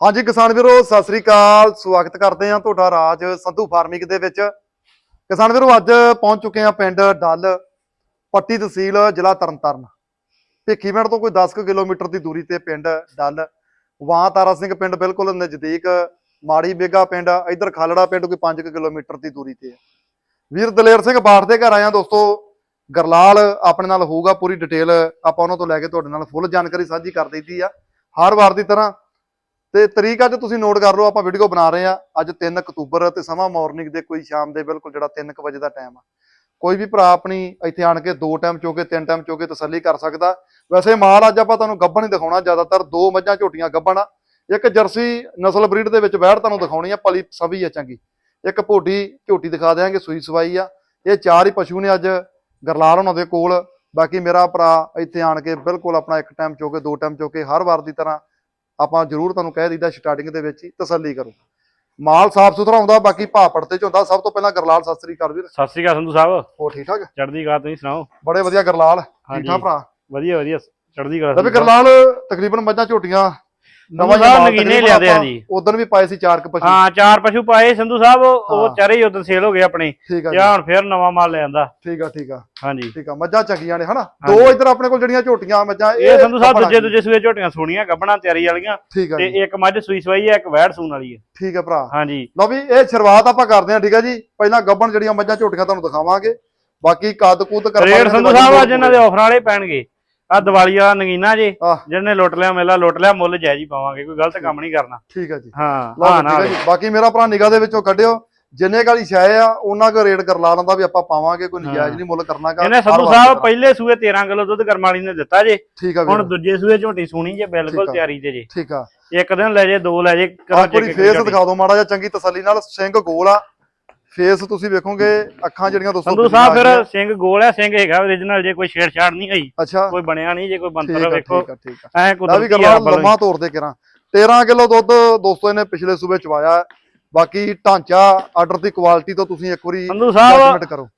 ਹਾਂਜੀ ਕਿਸਾਨ ਵੀਰੋ, ਸਤਿ ਸ੍ਰੀ ਅਕਾਲ। ਸਵਾਗਤ ਕਰਦੇ ਹਾਂ ਤੁਹਾਡਾ ਰਾਜ ਸੰਧੂ ਫਾਰਮਿੰਗ ਦੇ ਵਿੱਚ। ਕਿਸਾਨ ਵੀਰੋ, ਅੱਜ ਪਹੁੰਚ ਚੁੱਕੇ ਹਾਂ ਪਿੰਡ ਡੱਲ ਪੱਟੀ ਤਹਿਸੀਲ, ਜ਼ਿਲ੍ਹਾ ਤਰਨਤਾਰਨ। ਭਿੱਖੀਵਿੰਡ ਤੋਂ ਕੋਈ 10 ਕੁ ਕਿਲੋਮੀਟਰ ਦੀ ਦੂਰੀ ਤੇ ਪਿੰਡ ਡੱਲ। ਵਾਂ ਤਾਰਾ ਸਿੰਘ ਪਿੰਡ ਬਿਲਕੁਲ ਨਜ਼ਦੀਕ, ਮਾੜੀ ਬੇਗਾ ਪਿੰਡ, ਇਧਰ ਖਾਲੜਾ ਪਿੰਡ ਕੋਈ 5 ਕਿਲੋਮੀਟਰ ਦੀ ਦੂਰੀ ਤੇ ਹੈ। ਵੀਰ ਦਲੇਰ ਸਿੰਘ ਬਾਠ ਦੇ ਘਰ ਆਇਆ ਦੋਸਤੋ। ਗਰਲਾਲ ਆਪਣੇ ਨਾਲ ਹੋਊਗਾ ਪੂਰੀ ਡਿਟੇਲ, ਆਪਾਂ ਉਹਨਾਂ ਤੋਂ ਲੈ ਕੇ ਤੁਹਾਡੇ ਨਾਲ ਫੁੱਲ ਜਾਣਕਾਰੀ ਸਾਂਝੀ ਕਰ ਦਿੱਤੀ ਆ। ਹਰ ਵਾਰ ਦੀ ਤਰ੍ਹਾਂ ਤੇ ਤਰੀਕ ਅੱਜ ਤੁਸੀਂ ਨੋਟ ਕਰ ਲਓ, ਆਪਾਂ ਵੀਡੀਓ ਬਣਾ ਰਹੇ ਆ ਅੱਜ 3 ਅਕਤੂਬਰ ਤੇ ਸਮਾਂ ਮਾਰਨਿੰਗ ਦੇ ਕੋਈ ਸ਼ਾਮ ਦੇ ਬਿਲਕੁਲ ਜਿਹੜਾ 3 ਵਜੇ ਦਾ ਟਾਈਮ ਆ। ਕੋਈ ਵੀ ਭਰਾ ਆਪਣੀ ਇੱਥੇ ਆਣ ਕੇ ਦੋ ਟਾਈਮ ਚੋਕੇ ਤਿੰਨ ਟਾਈਮ ਚੋਕੇ ਤਸੱਲੀ ਕਰ ਸਕਦਾ। ਵੈਸੇ ਮਾਲ ਅੱਜ ਆਪਾਂ ਤੁਹਾਨੂੰ ਗੱਭਣ ਹੀ ਦਿਖਾਉਣਾ ਜ਼ਿਆਦਾਤਰ, ਦੋ ਮੱਝਾਂ ਝੋਟੀਆਂ ਗੱਭਣ ਆ। ਇੱਕ ਜਰਸੀ ਨਸਲ ਬਰੀਡ ਦੇ ਵਿੱਚ ਵਹਿੜ ਤੁਹਾਨੂੰ ਦਿਖਾਉਣੀ ਆ ਪਲੀ ਸਭੀ ਆ ਚੰਗੀ। ਇੱਕ ਭੋਡੀ ਝੋਟੀ ਦਿਖਾ ਦਿਆਂਗੇ, ਸੂਈ ਸਵਾਈ ਆ। ਇਹ ਚਾਰ ਹੀ ਪਸ਼ੂ ਨੇ ਅੱਜ ਗਰਲਾਲ ਉਹਨਾਂ ਦੇ ਕੋਲ। ਬਾਕੀ ਮੇਰਾ ਭਰਾ ਇੱਥੇ ਆਣ ਕੇ ਬਿਲਕੁਲ ਆਪਣਾ ਇੱਕ ਟਾਈਮ ਚੋਕੇ ਦੋ ਟਾਈਮ ਚੋਕੇ ਹਰ ਵਾਰ ਦੀ ਤਰ੍ਹਾਂ ਆਪਾਂ ਜ਼ਰੂਰ ਤੁਹਾਨੂੰ ਕਹਿ ਦਈਦਾ ਸਟਾਰਟਿੰਗ ਦੇ ਵਿੱਚ ਹੀ ਤਸੱਲੀ ਕਰੋ। ਮਾਲ ਸਾਫ਼ ਸੁਥਰਾ ਹੁੰਦਾ ਬਾਕੀ ਭਾਅ ਪੜਤੇ ਚ ਹੁੰਦਾ। ਸਭ ਤੋਂ ਪਹਿਲਾਂ ਗਰਲਾਲ ਸਤਿ ਸ੍ਰੀ ਅਕਾਲ ਵੀਰ। ਸਤਿ ਸ੍ਰੀ ਅਕਾਲ ਸੰਧੂ ਸਾਹਿਬ। ਹੋਰ ਠੀਕ ਠਾਕ? ਚੜ੍ਹਦੀ ਕਲਾ ਤੁਸੀਂ ਸੁਣਾਓ? ਬੜੇ ਵਧੀਆ ਗਰਲਾਲ ਠੀਕ ਹਾਂਜੀ। ਠਾਕ ਭਰਾ? ਵਧੀਆ ਵਧੀਆ। ਚੜ੍ਹਦੀ ਕਲਾ ਤੇ ਵੀ ਗਰਲਾਲ ਤਕਰੀਬਨ ਮੱਝਾਂ ਝੋਟੀਆਂ ਸਾਹਿਬ ਨਗੀਨੇ ਲਿਆਦੇ ਆ ਜੀ ਉਦੋਂ ਵੀ ਪਾਏ ਸੀ ਚਾਰ ਕੁ ਪਸ਼ੂ। ਹਾਂ ਚਾਰ ਪਸ਼ੂ ਪਾਏ ਸੰਧੂ ਸਾਹਿਬ। ਉਹ ਚਾਰੇ ਹੀ ਉਦੋਂ ਸੇਲ ਹੋ ਗਏ ਆਪਣੇ। ਠੀਕ ਆ ਤੇ ਜੀ ਹੁਣ ਫੇਰ ਨਵਾਂ ਮਾਲ ਲੈ ਆਂਦਾ। ਠੀਕ ਆ ਠੀਕ ਆ। ਹਾਂਜੀ। ਠੀਕ ਆ ਮੱਝਾਂ ਚੰਗੀਆਂ ਨੇ ਹਨਾ। ਦੋ ਇੱਧਰ ਆਪਣੇ ਕੋਲ ਜਿਹੜੀਆਂ ਝੋਟੀਆਂ ਮੱਝਾਂ ਇਹ ਸੰਧੂ ਸਾਹਿਬ ਗੱਭਣ ਆ ਦੂਜੇ। ਦੂਜੇ ਸੂਏ ਝੋਟੀਆਂ ਸੋਹਣੀਆਂ ਗੱਬਣਾ ਤਿਆਰੀ ਵਾਲੀਆਂ। ਆ ਤੇ ਇੱਕ ਮੱਝ ਸੂਈ ਸਵਾਈ ਹੈ ਇੱਕ ਵੈੜ ਸੂਣ ਵਾਲੀ ਹੈ ਠੀਕ ਆ ਭਰਾ। ਹਾਂਜੀ। ਲਓ ਵੀ ਇਹ ਸ਼ੁਰੂਆਤ ਆਪਾਂ ਕਰਦੇ ਹਾਂ ਠੀਕ ਆ ਜੀ? ਪਹਿਲਾਂ ਗੱਬਣ ਜਿਹੜੀਆਂ ਮੱਝਾਂ ਝੋਟੀਆਂ ਤੁਹਾਨੂੰ ਦਿਖਾਵਾਂਗੇ। ਬਾਕੀ ਕੱਦ ਕੁੱਦ ਕਰਵਾ ਰੇਟ ਸੰਧੂ ਸਾਹਿਬ ਅੱਜ ਇਹਨਾਂ ਦੇ। ਆਫਰ ਵਾਲੇ ਪੈਣਗੇ। ਆ ਦੀਵਾਲੀ ਵਾਲਾ ਨਗੀਨਾ ਜੇ ਆਹ। ਜਿਹਨੇ ਲੁੱਟ ਲਿਆ ਮੇਲਾ ਲੁੱਟ ਲਿਆ ਮੁੱਲ ਜਾਇਜ਼ ਹੀ ਪਾਵਾਂਗੇ ਕੋਈ ਗਲਤ ਕੰਮ ਨਹੀਂ ਕਰਨਾ। ਠੀਕ ਜੀ। ਹਾਂ ਲਓ ਹਾਂ ਜੀ, ਠੀਕ ਨਾ ਜੀ। ਬਾਕੀ ਮੇਰਾ ਭਰਾ ਨਿਗਾਹ ਦੇ ਵਿੱਚੋਂ ਕੱਢਿਓ। ਜਿੰਨੇ ਗਾਲੀ ਛਾਏ ਆ ਉਹਨਾਂ ਕੋ ਰੇਟ ਕਰ ਲਾ ਲੈਂਦਾ ਵੀ ਆਪਾਂ ਪਾਵਾਂਗੇ ਕੋਈ ਨਜਾਇਜ਼ ਹਾਂ। ਨਹੀਂ ਮੁੱਲ ਕਰਨਾ ਗਾ। ਇਹਨੇ ਹਰ ਸੰਧੂ ਵਾਰ ਸਾਹਿਬ ਦੀ। ਪਹਿਲੇ ਸੂਏ 13 ਕਿਲੋ ਦੁੱਧ ਕਰਮਾਲੀ ਨੇ ਦਿੱਤਾ ਜੇ। ਠੀਕ ਆ ਹੁਣ ਵੀਰ ਦੂਜੇ ਸੂਏ ਝੋਟੀ ਸੂਣੀ ਜੇ ਠੀਕ ਬਿਲਕੁਲ ਆ। ਤਿਆਰੀ ਤੇ ਜੇ। ਠੀਕ ਆ। ਇੱਕ ਦਿਨ ਲੈ ਜੇ ਦੋ ਲੈ ਜੇ ਕਰੋ ਫੇਸ ਝੋਟੀ। ਦਿਖਾ ਦਿਓ ਮਾੜਾ ਜਿਹਾ ਚੰਗੀ ਤਸੱਲੀ ਨਾਲ। ਸਿੰਘ ਗੋਲ ਆ। ਫੇਸ ਤੁਸੀਂ ਵੇਖੋਗੇ ਅੱਖਾਂ ਜਿਹੜੀਆਂ ਦੋਸਤੋ ਸੰਧੂ ਸਾਹਿਬ ਆ ਫਿਰ। ਸਿੰਘ ਗੋਲ ਆ ਸਿੰਘ ਹੈਗਾ origignal ਜੇ ਕੋਈ ਛੇੜਛਾੜ ਨਹੀਂ ਹੋਈ ਅੱਛਾ। ਕੋਈ ਬਣਿਆ ਨਹੀਂ ਜੇ ਕੋਈ ਬੰਤਰ ਆ ਵੇਖੋ ਆ ਆ। ਐ ਕੁਦਰਤੀ ਆ ਲੰਮਾ ਤੋੜ ਦੇ ਕਰਾਂ। 13 ਕਿਲੋ ਦੁੱਧ ਦੋਸਤੋ ਇਹਨੇ ਪਿਛਲੇ ਸੂਬੇ ਚਵਾਇਆ ਹੈ। ਬਾਕੀ ਢਾਂਚਾ ਆਰਡਰ ਦੀ ਕੁਆਲਿਟੀ ਤੋਂ ਤੁਸੀਂ ਇੱਕ ਵਾਰੀ ਜਜਮੈਂਟ ਕਰੋ।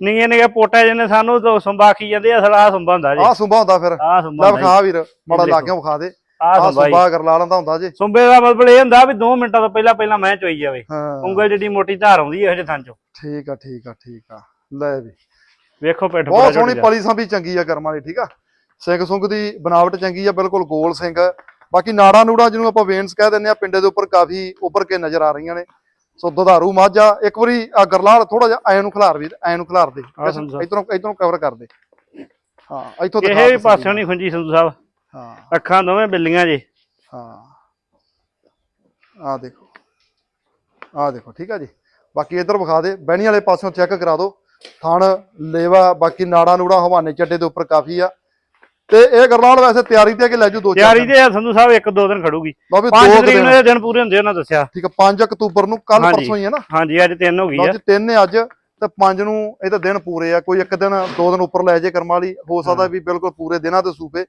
ਨਿਗੇ ਨਿਗੇ ਪੋਟਾ ਜਿਹਨੇ ਸਾਨੂੰ ਸੰਭਾਖੀ ਜਾਂਦੇ ਅਸਲ ਆ ਸੰਭਾ ਹੁੰਦਾ ਜੀ। ਆਹ ਸੁੰਬਾ ਹੁੰਦਾ ਫਿਰ। ਆ ਲੈ ਸੰਭਾ ਵਿਖਾ ਵੀਰ ਮਾੜਾ। ਲਾਗਿਓ ਵਿਖਾ ਦੇ। ਆ ਆਹ ਸੰਭਾ ਸੁੰਬਾ ਗਰਲਾ ਲੈਂਦਾ ਹੁੰਦਾ ਜੀ। ਸੁੰਬੇ ਦਾ ਮਤਲਬ ਇਹ ਹੁੰਦਾ ਵੀ 2 ਮਿੰਟਾਂ ਤੋਂ ਪਹਿਲਾਂ ਪਹਿਲਾਂ ਮੈਂ ਚੋਈ ਜਾਵੇ। ਹਾਂ। ਉਂਗਲ ਜਿਹੜੀ ਮੋਟੀ ਧਾਰ ਆਉਂਦੀ ਹੈ ਇਹਦੇ ਥਾਂ ਚੋਂ। ਠੀਕ ਆ ਠੀਕ ਆ ਠੀਕ ਆ। ਲੈ ਵੀ। ਵੇਖੋ ਪਿੱਠ ਬਹੁਤ ਸੋਹਣੀ ਦਾ। ਪਲੀ ਸਾਂ ਵੀ ਚੰਗੀ ਆ ਕਰਮਾਂ ਦੀ ਠੀਕ ਆ? ਸਿੰਘ ਸੁੰਗ ਦੀ ਬਣਾਵਟ ਚੰਗੀ ਆ ਬਿਲਕੁਲ ਗੋਲ ਸਿੰਘ। ਬਾਕੀ ਨਾੜਾ ਨੂੜਾ ਜਿਹਨੂੰ ਆਪਾਂ ਵੇਨਸ ਕਹਿ ਦਿੰਦੇ ਆ ਪਿੰਡੇ ਦੇ ਉੱਪਰ ਕਾਫੀ ਉੱਭਰ ਕੇ ਨਜ਼ਰ ਆ ਰਹੀਆਂ ਨੇ। ਸੋ ਦੁਧਾਰੂ ਮੱਝ ਆ। ਇੱਕ ਵਾਰੀ ਆ ਗਰਲਾਲ ਥੋੜਾ ਜਿਹਾ ਐ ਨੂੰ ਖਿਲਾਰ ਵੀਰ ਐ ਨੂੰ ਖਿਲਾਰ ਦੇ। ਆਹ ਸੰਧੂ ਸਾਹਿਬ। ਇਧਰੋਂ ਇਧਰੋਂ ਕਵਰ ਕਰ ਦੇ। ਹਾਂ ਇੱਥੋਂ ਦਿਖਾ ਕਿਸੇ ਵੀ ਪਾਸਿਓਂ ਨਾਲ। ਨਹੀਂ ਖੁੰਜੀ ਸੰਧੂ ਸਾਹਿਬ। ਹਾਂ। ਅੱਖਾਂ ਦੋਵੇਂ ਬਿੱਲੀਆਂ ਜੇ। ਹਾਂ। ਆ ਦੇਖੋ। ਆ ਦੇਖੋ ਠੀਕ ਆ ਜੀ। ਬਾਕੀ ਇਧਰ ਵਿਖਾ ਦੇ। ਬਹਿਣੀ ਵਾਲੇ ਪਾਸਿਓਂ ਚੈੱਕ ਕਰਾ ਦਿਓ। ਥਣ ਲੇਵਾ ਬਾਕੀ ਨਾੜਾ ਨੂੜਾ ਹਵਾਨੇ ਚੱਡੇ ਦੇ ਉੱਪਰ ਕਾਫੀ ਆ। ਤੇ ਇਹ ਗਰਲਾਲ ਵੈਸੇ ਤਿਆਰੀ ਤੇ ਆ ਕਿ ਲੈ ਜੂ ਦੋ ਚਾਰ ਤਿਆਰੀ ਤੇ ਆ ਸੰਧੂ ਸਾਹਿਬ ਇੱਕ ਦੋ ਦਿਨ ਖੜੂਗੀ। ਲਓ ਵੀ 5 ਦੋ ਕੁ ਤਰੀਕ ਦਿਨ। ਨੂੰ ਇਹ ਦਿਨ ਪੂਰੇ ਹੁੰਦੇ ਉਹਨਾਂ ਦੱਸਿਆ। ਠੀਕ ਆ 5 ਅਕਤੂਬਰ ਨੂੰ ਕੱਲ। ਪਰਸੋਂ ਹੀ ਹੈ ਨਾ? ਹਾਂਜੀ ਅੱਜ ਤਿੰਨ ਹੋ ਗਈ ਆ। ਜੀ ਤਿੰਨ ਨੇ ਅੱਜ ਤੇ ਪੰਜ ਨੂੰ ਇਹ ਤਾਂ ਦਿਨ ਪੂਰੇ ਆ। ਕੋਈ ਇੱਕ ਦਿਨ ਦੋ ਦਿਨ ਉੱਪਰ ਲੈ ਜੇ ਕਰਮ ਵਾਲੀ। ਹੋ ਸਕਦਾ। ਵੀ ਬਿਲਕੁਲ ਪੂਰੇ ਦਿਨਾਂ ਤੇ ਸੂਪੇ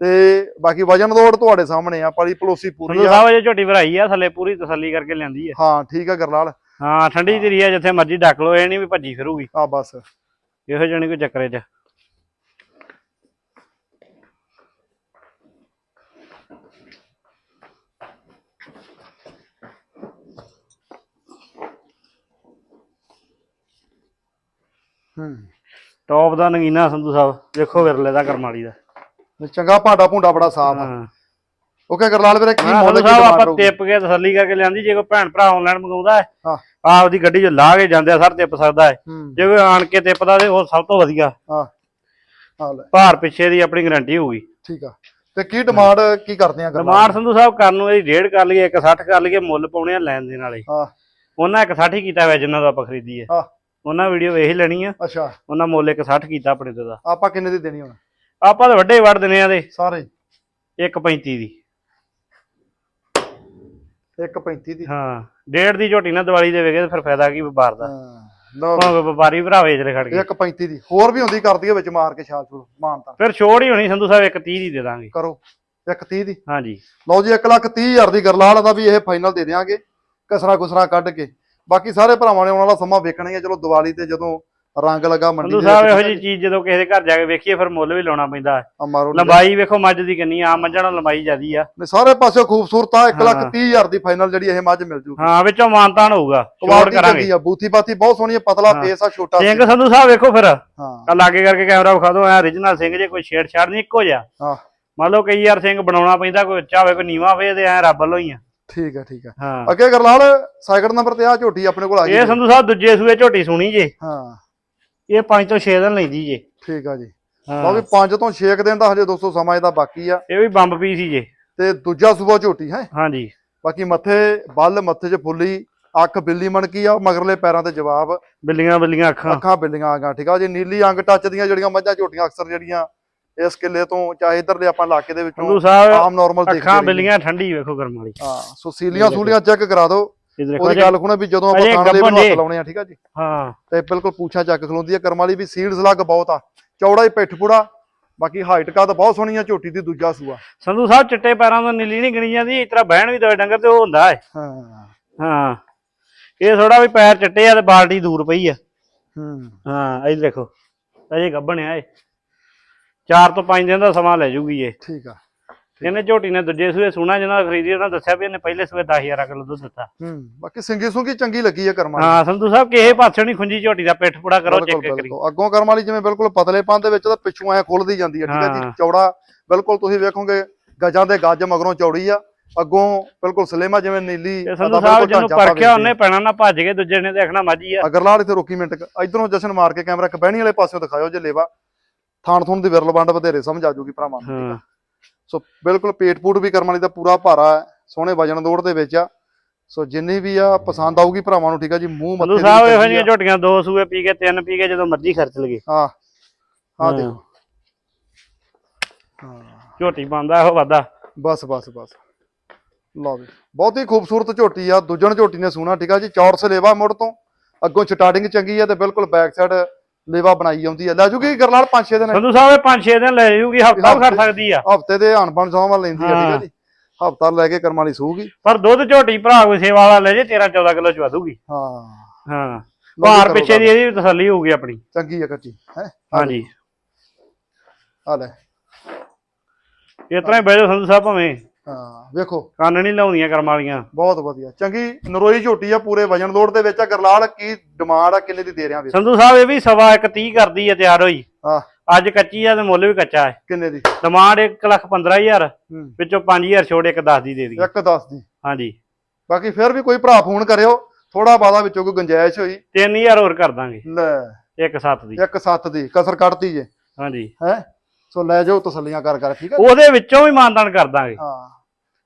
ਤੇ ਬਾਕੀ ਵਜਨ ਦੋੜ ਤੁਹਾਡੇ ਸਾਹਮਣੇ ਆ ਪਾਲੀ ਪਲੋਸੀ ਪੂਰੀ ਆ। ਸਾਹਿਬ ਅਜੇ ਝੋਟੀ ਭਰਾਈ ਆ ਥੱਲੇ ਪੂਰੀ ਤਸੱਲੀ ਕਰਕੇ ਲਿਆਂਦੀ ਆ। ਹਾਂ ਠੀਕ ਆ ਗਰਲਾਲ। ਹਾਂ ਠੰਡੀ ਧੀਰੀ ਆ ਜਿੱਥੇ ਮਰਜ਼ੀ ਡੱਕ ਲੋ ਇਹ ਨਹੀਂ ਵੀ ਭੱਜੀ ਫਿਰੂਗੀ। ਆ ਬਸ। ਇਹੋ ਜਣੀ ਕੋਈ ਚੱਕਰੇ ਚ। ਹੂੰ। ਟੌਪ ਦਾ ਨਗੀਨਾ ਸੰਧੂ ਸਾਹਿਬ ਦੇਖੋ ਵਿਰਲੇ ਦਾ ਕਰਮਾਲੀ ਦਾ। ਚੰਗਾ ਭਾਂਡਾ ਭੁੰਡਾ ਬੜਾ ਸਾਫ਼ ਆ। ਹਾਂ। ਓਕੇ ਗਰਲਾਲ ਵੀਰੇ? ਕੀ ਮੁੱਲ ਕੀ ਸਾਹਿਬ ਆਪਾਂ ਟਿੱਪ ਕੇ ਤਸੱਲੀ ਕਰਕੇ ਲਿਆਂਦੀ ਜੇ ਕੋਈ ਭੈਣ ਭਰਾ ਆਨਲਾਈਨ ਮੰਗਾਉਂਦਾ ਹੈ ਹਾਂ। ਆਪਦੀ ਗੱਡੀ 'ਚ ਲਾ ਕੇ ਜਾਂਦੇ ਆ ਸਰ ਟਿੱਪ ਸਕਦਾ ਹੈ। ਜੇ ਕੋਈ ਆਣ ਕੇ ਟਿੱਪਦਾ ਤੇ ਉਹ ਸਭ ਤੋਂ ਵਧੀਆ। ਹਾਂ। ਭਾਰ ਪਿੱਛੇ ਦੀ ਆਪਣੀ ਗਾਰੰਟੀ ਹੋਊਗੀ। ਠੀਕ ਆ। ਤੇ ਕੀ ਡਿਮਾਂਡ ਕੀ ਕਰਦੇ ਆ ਡਿਮਾਂਡ ਸੰਧੂ ਸਾਹਿਬ ਕਰਨ ਨੂੰ ਇਹਦੀ ਡੇਢ ਕਰ ਲਈਏ 160 ਕਰ ਲਈਏ ਮੁੱਲ ਪਾਉਣੇ ਆ ਲੈਣ ਦੇ ਨਾਲੇ ਹਾਂ। ਉਹਨਾਂ 160 ਹੀ ਕੀਤਾ ਹੋਇਆ ਜਿੰਨਾਂ ਦਾ ਆਪਾਂ ਖਰੀਦੀ ਹੈ। ਹਾਂ ਉਹਨਾਂ ਵੀਡੀਓ ਵੇਖ ਹੀ ਲੈਣੀ ਆ। ਅੱਛਾ। ਉਹਨਾਂ ਮੁੱਲ 160 ਕੀਤਾ ਆਪਣੇ ਤੇ ਦਾ। ਆਪਾਂ ਕਿੰਨੇ ਦੀ ਦੇਣੀ ਹੁਣ? ਆਪਾਂ ਤਾਂ ਵੱਡੇ ਵੜ ਦਿੰਨੇ ਆ ਦੇ। ਸਾਰੇ। 1.35 ਦੀ। 1.35 ਦੀ। ਹਾਂ ਡੇਢ ਦੀ ਝੋਟੀ ਨਾ ਦੀਵਾਲੀ ਦੇ ਵੇਗੇ ਤੇ ਫਿਰ ਫਾਇਦਾ ਕੀ ਵਪਾਰ ਦਾ। ਹਾਂ ਲਓ ਭਾਵੇਂ ਵਪਾਰੀ ਭਰਾ ਵੇਚ ਲੈ ਖੜ ਗਏ। 1.35 ਦੀ। ਹੋਰ ਵੀ ਹੁੰਦੀ ਕਰਦੀ ਹੈ ਵਿੱਚ ਮਾਰ ਕੇ ਛਾਲ ਛੂਲ ਮਾਨਤਾ ਫਿਰ ਛੋੜ ਹੀ ਹੋਣੀ ਸੰਧੂ ਸਾਹਿਬ 130 ਦੀ ਦੇ ਦਾਂਗੇ। ਕਰੋ 130 ਦੀ। ਹਾਂਜੀ। ਲਓ ਜੀ 1 ਲੱਖ 30 ਹਜ਼ਾਰ ਦੀ ਗਰਲਾਲ ਦਾ ਵੀ ਇਹ ਫਾਈਨਲ ਦੇ ਦਿਆਂਗੇ ਕਸਰਾ ਕੁਸਰਾ ਕੱਢ ਕੇ। ਬਾਕੀ ਸਾਰੇ ਭਰਾਵਾਂ ਨੇ ਆਉਣ ਵਾਲਾ ਸਮਾਂ ਵੇਖਣਾ ਹੀ ਹੈ ਚਲੋ ਦੀਵਾਲੀ ਤੇ ਜਦੋਂ ਰੰਗ ਲੱਗਾ ਮੰਡੀ ਸੰਧੂ ਦੇ ਸਾਹਿਬ ਇਹੋ ਜੀ ਚੀਜ਼ ਜਦੋਂ ਕਿਸੇ ਦੇ ਘਰ ਜਾ ਕੇ ਵੇਖੀਏ ਫਿਰ ਮੁੱਲ ਵੀ ਲਾਉਣਾ ਪੈਂਦਾ। ਹੈ। ਆ ਮਾਰੋ ਲੰਬਾਈ ਵੇਖੋ ਮੱਝ ਦੀ ਕਿੰਨੀ ਆ, ਆਮ ਮੱਝਾਂ ਨਾਲ ਲੰਬਾਈ ਜ਼ਿਆਦੀ ਆ। ਨੇ ਸਾਰੇ ਪਾਸੇ ਖੂਬਸੂਰਤ ਆ 1 ਲੱਖ ਹਾਂ। 30 ਹਜ਼ਾਰ ਦੀ ਫਾਈਨਲ ਜਿਹੜੀ ਇਹ ਮੱਝ ਮਿਲ ਜੂਗੀ। ਹਾਂ ਵਿੱਚੋਂ ਮਾਨਤਾਨ ਹੋਊਗਾ। ਛੋੜ ਕੁਆਲਿਟੀ ਕਰਾਂਗੇ। ਚੰਗੀ ਆ ਬੂਥੀ ਬਾਥੀ ਬਹੁਤ ਸੋਹਣੀ ਆ ਪਤਲਾ ਹਾਂ। ਫੇਸ ਆ ਛੋਟਾ ਸਿੰਘ ਸੰਧੂ ਸਾਹਿਬ ਵੇਖੋ ਫਿਰ। ਹਾਂ। ਆ ਲਾਗੇ ਕਰਕੇ ਕੈਮਰਾ ਵਿਖਾ ਦਿਓ ਐ origignal ਸਿੰਘ ਜੇ ਕੋਈ ਛੇੜਛਾੜ ਨਹੀਂ ਇੱਕੋ ਜਿਹਾ। ਹਾਂ। ਮੰਨ ਲਓ ਕਈ ਯਾਰ ਸਿੰਘ ਬਣਾਉਣਾ ਪੈਂਦਾ ਕੋਈ ਉੱਚਾ ਹੋਵੇ ਕੋਈ ਨੀਵਾ ਹੋਵੇ ਤੇ ਐ ਰੱਬ ਵੱਲੋਂ ਹੀ ਆ। ਠੀਕ ਹੈ ਠੀਕ ਹੈ ਹਾਂ। ਅੱਗੇ ਗਰਲਾਲ ਸਾਈਕਲ ਨੰਬਰ ਤੇ ਆ ਝੋਟੀ ਆਪਣੇ ਕੋਲ ਆ ਗਈ। ਇਹ ਸੰਧੂ ਸਾਹਿਬ ਦੂਜੇ ਸੂਏ ਝੋਟੀ ਸੁਣੀ ਜੇ। ਹਾਂ। ਇਹ 5 ਤੋਂ 6 ਦਿਨ ਲੈਂਦੀ ਜੇ। ਠੀਕ ਆ ਜੀ। ਵੀ 5 ਤੋਂ 6 ਦਿਨ ਦਾ ਹਜੇ ਦੋਸਤੋ ਸਮਾਂ ਇਹਦਾ ਬਾਕੀ ਆ। ਇਹ ਵੀ ਬੰਬ ਪੀ ਸੀ ਜੇ। ਤੇ ਦੂਜਾ ਸੂਬਾ ਝੋਟੀ ਹੈ? ਹਾਂਜੀ। ਬਾਕੀ ਮੱਥੇ ਬੱਲ ਮੱਥੇ 'ਚ ਫੁੱਲੀ ਅੱਖ ਬਿੱਲੀ ਮਣਕੀ ਆ ਮਗਰਲੇ ਪੈਰਾਂ ਤੇ ਜਵਾਬ। ਬਿੱਲੀਆਂ ਬਿੱਲੀਆਂ ਅੱਖਾਂ। ਅੱਖਾਂ ਬਿੱਲੀਆਂ ਆ ਗਈਆਂ ਠੀਕ ਆ ਜੀ? ਨੀਲੀ ਅੰਗ ਟੱਚ ਦੀਆਂ ਜਿਹੜੀਆਂ ਮੱਝਾਂ ਝੋਟੀਆਂ ਅਕਸਰ ਜਿਹੜੀਆਂ ਇਸ ਕਿੱਲੇ ਤੋਂ ਚਾਹੇ ਇਧਰਲੇ ਆਪਾਂ ਇਲਾਕੇ ਦੇ ਵਿੱਚੋਂ ਆਮ ਨਾਰਮਲ ਦੇਖਦੇ ਅੱਖਾਂ। ਬਿੱਲੀਆਂ ਠੰਡੀ ਵੇਖੋ ਗਰਮ ਵਾਲੀ। ਹਾਂ ਸੋ ਸੀਲੀਆਂ ਸੂਲੀਆਂ ਚੈੱਕ ਕਰਾ ਦਿਓ। ਇਹ ਦੇਖੋ ਉਹਦੀ ਜੀ ਗੱਲ ਖੁਣਾ ਵੀ ਜਦੋਂ ਆਪਾਂ ਖਾਣ ਦੇ ਹੱਥ। ਲਾਉਣੇ ਆ ਠੀਕ ਆ ਜੀ? ਹਾਂ। ਤੇ ਬਿਲਕੁਲ ਪੂਛਾਂ ਚੱਕ ਖਲੋਂਦੀ ਆ ਕਰਮ ਵਾਲੀ ਵੀ ਸੀਡਸ ਲੱਗ ਬਹੁਤ ਆ। ਚੌੜਾ ਹੀ ਪਿੱਠ ਪੂੜਾ ਬਾਕੀ ਹਾਈਟ ਕਾ ਤਾਂ ਬਹੁਤ ਸੋਹਣੀ ਆ ਝੋਟੀ ਦੀ ਦੂਜਾ ਸੂਆ। ਸੰਧੂ ਸਾਹਿਬ ਚਿੱਟੇ ਪੈਰਾਂ ਤੋਂ ਨੀਲੀ ਨਹੀਂ ਗਿਣੀ ਜਾਂਦੀ ਇਸ ਤਰ੍ਹਾਂ ਬਹਿਣ ਵੀ ਦੋ ਡੰਗਰ ਤੇ ਉਹ ਹੁੰਦਾ ਹੈ ਹਾਂ। ਹਾਂ। ਇਹ ਥੋੜਾ ਵੀ ਪੈਰ ਚਿੱਟੇ ਆ ਤੇ ਬਾਲਟੀ ਦੂਰ ਪਈ ਆ। ਹੂੰ। ਹਾਂ ਇਹ ਦੇਖੋ ਅਜੇ ਗੱਭਣ ਆ ਇਹ 4 ਤੋਂ 5 ਦਿਨ ਦਾ ਸਮਾਂ ਲੈ ਜੂਗੀ ਇਹ। ਠੀਕ ਆ। ਇਹਨੇ ਝੋਟੀ ਨੇ ਦੂਜੇ ਸੂਏ ਸੋਨਾ ਜਿਹਨਾਂ ਖਰੀਦੀ ਉਹਨਾਂ ਦੱਸਿਆ ਵੀ ਇਹਨੇ ਪਹਿਲੇ ਸੂਏ 10000 ਕਿਲੋ ਦੁੱਧ ਦਿੱਤਾ। ਹੂੰ ਬਾਕੀ ਸਿੰਗੀ ਸੁੰਗੀ ਚੰਗੀ ਲੱਗੀ ਆ ਕਰਮ ਹਾਂ ਸੰਧੂ ਸਾਹਿਬ ਕਿਸੇ ਪਾਸੇ ਨਹੀਂ ਖੁੰਜੀ ਝੋਟੀ ਦਾ ਪਿੱਠ ਪੁੜਾ ਕਰੋ ਚੈੱਕ ਕਰੀ। ਅੱਗੋਂ ਕਰਮ ਵਾਲੀ ਜਿਵੇਂ ਬਿਲਕੁਲ ਪਤਲੇ ਪੰਨ ਦੇ ਵਿੱਚ ਤਾਂ ਪਿੱਛੋਂ ਐ ਖੁੱਲਦੀ ਜਾਂਦੀ ਆ ਠੀਕ ਹੈ ਜੀ। ਚੌੜਾ ਬਿਲਕੁਲ ਤੁਸੀਂ ਵੇਖੋਗੇ ਗਜਾਂ ਦੇ ਗੱਜ ਮਗਰੋਂ ਚੌੜੀ ਆ। ਅੱਗੋਂ ਬਿਲਕੁਲ ਸਲੇਮਾ ਜਿਵੇਂ ਨੀਲੀ ਆ ਸੰਧੂ ਸਾਹਿਬ ਜਿਹਨੂੰ ਪਰਖਿਆ ਉਹਨੇ ਪੈਣਾ ਨਾ ਭੱਜ ਕੇ ਦੂਜੇ ਨੇ ਦੇਖਣਾ ਮਾਜੀ ਆ। ਅਗਰਲਾਲ ਇੱਥੇ ਰੋਕੀ ਮਿੰਟ ਇਧਰੋਂ ਜਸ਼ਨ ਮਾਰ ਕੇ ਕੈਮਰਾ ਕਬਹਿਣੀ ਵਾਲੇ ਪਾਸਿਓਂ ਦਿਖਾਇਓ ਜੇ ਲੇਵਾ। ਥਾਣ ਥੁਣ ਦੀ ਵਿਰਲ ਵੰਡ ਵਧੇਰੇ ਸਮਝ ਆ ਜੂਗੀ ਭਰਾਵਾਂ ਨੂੰ ਠੀਕ ਆ? ਸੋ ਬਿਲਕੁਲ ਪੇਟ ਪੂਟ ਵੀ ਕਰਮ ਵਾਲੀ ਦਾ ਪੂਰਾ ਭਾਰਾ ਹੈ ਸੋਹਣੇ ਵਜਨ ਦੌੜ ਦੇ ਵਿੱਚ ਆ। ਸੋ ਜਿੰਨੀ ਵੀ ਆ ਪਸੰਦ ਆਊਗੀ ਭਰਾਵਾਂ ਨੂੰ ਠੀਕ ਆ ਜੀ ਮੂੰਹ ਮੱਥੇ ਸਾਹਿਬ ਇਹੋ ਜਿਹੀਆਂ। ਝੋਟੀਆਂ ਦੋ ਸੂਏ ਪੀ ਕੇ ਤਿੰਨ ਪੀ ਕੇ ਜਦੋਂ ਮਰਜ਼ੀ ਖਰਚ ਲਗੇ ਹਾਂ ਹਾਂ। ਦੇਖੋ। ਹਾਂ। ਝੋਟੀ ਪਾਉਂਦਾ ਇਹੋ ਵਾਦਾ ਬਸ ਬਸ ਬਸ। ਲਓ ਵੀ ਬਹੁਤ ਹੀ ਖੂਬਸੂਰਤ ਝੋਟੀ ਆ ਦੂਜਣ ਝੋਟੀ ਨੇ ਸੂਣਾ ਠੀਕ ਆ ਜੀ ਚੌਰਸ ਲੇਵਾ ਮੁੜ ਤੋਂ। ਅੱਗੋਂ ਸਟਾਰਟਿੰਗ ਚੰਗੀ ਆ ਤੇ ਬਿਲਕੁਲ ਬੈਕ ਸਾਈਡ ਲੇਵਾ ਬਣਾਈ ਆਉਂਦੀ ਆ। ਲੈ ਜੂਗੀ ਗਰਲਾਲ 5-6 ਦਿਨ। ਸੰਧੂ ਸਾਹਿਬ ਇਹ 5-6 ਦਿਨ ਲੈ ਜੂਗੀ ਹਫਤਾ ਵੀ ਖੜ ਸਕਦੀ ਆ। ਹਫ਼ਤੇ ਦੇ ਅਣਬਣ ਸੌਂ ਵੱਲ ਲੈਂਦੀ ਆ ਠੀਕ ਆ ਹਾਂ। ਜੀ। ਹਫਤਾ ਲੈ ਕੇ ਕਰਮ ਵਾਲੀ ਸੂਗੀ। ਪਰ ਦੁੱਧ ਝੋਟੀ ਭਰਾ ਕੋਈ ਸੇਵਾ ਵਾਲਾ ਲੈ ਜੇ 13-14 ਕਿਲੋ ਚਵਾ ਦੂਗੀ ਹਾਂ। ਹਾਂ। ਭਾਰ ਪਿੱਛੇ ਦੀ ਇਹਦੀ ਤਸੱਲੀ ਹੋਊਗੀ ਆਪਣੀ। ਚੰਗੀ ਆ ਕੱਚੀ ਹੈ? ਹਾਂਜੀ। ਆ ਲੈ। ਹੀ ਬਹਿ ਜਾਓ ਸੰਧੂ ਸਾਹਿਬ ਭਾਵੇਂ। ਹਾਂ ਵੇਖੋ। ਕੰਨ ਨਹੀਂ ਲਾਉਂਦੀਆਂ ਕਰਮ ਵਾਲੀਆਂ। ਬਹੁਤ ਵਧੀਆ। ਚੰਗੀ ਨਰੋਈ ਝੋਟੀ ਆ ਪੂਰੇ ਵਜਨ ਲੋਡ ਦੇ ਵਿੱਚ ਆ। ਗਰਲਾਲ ਕੀ ਡਿਮਾਂਡ ਆ ਕਿੰਨੇ ਦੀ ਦੇ ਰਿਆਂ ਵੀ ਸੰਧੂ ਸਾਹਿਬ ਇਹ ਵੀ ਸਵਾ ਇੱਕ 30 ਕਰਦੀ ਹੈ ਤਿਆਰ ਹੋਈ। ਹਾਂ। ਅੱਜ ਕੱਚੀ ਆ ਤੇ ਮੁੱਲ ਵੀ ਕੱਚਾ ਹੈ। ਕਿੰਨੇ ਦੀ? ਡਿਮਾਂਡ 1 ਲੱਖ 15000 ਹੂੰ। ਵਿੱਚੋਂ 5000 ਛੋੜ ਇੱਕ 10 ਦੀ ਦੇ ਦੀ ਇੱਕ ਦੱਸ ਦੀ। ਹਾਂਜੀ। ਬਾਕੀ ਫਿਰ ਵੀ ਕੋਈ ਭਰਾ ਫੋਨ ਕਰਿਓ ਥੋੜਾ ਬਾਦਾ ਵਿੱਚੋਂ ਕੋਈ ਗੁੰਜਾਇਸ਼ ਹੋਈ। 3000 ਹੋਰ ਕਰ ਦਾਂਗੇ। ਲੈ। ਇੱਕ 7 ਦੀ। ਇੱਕ ਸੱਤ ਦੀ ਕਸਰ ਕੱਢਤੀ ਜੇ। ਹਾਂਜੀ। ਹੈ? ਸੋ ਲੈ ਜਾਓ ਤਸੱਲੀਆਂ ਕਰ ਕਰ ਠੀਕ ਹੈ? ਉਹਦੇ ਵਿੱਚੋਂ ਵੀ ਮਾਨਦਾਨ ਕਰ ਦਾਂਗੇ। ਹਾਂ।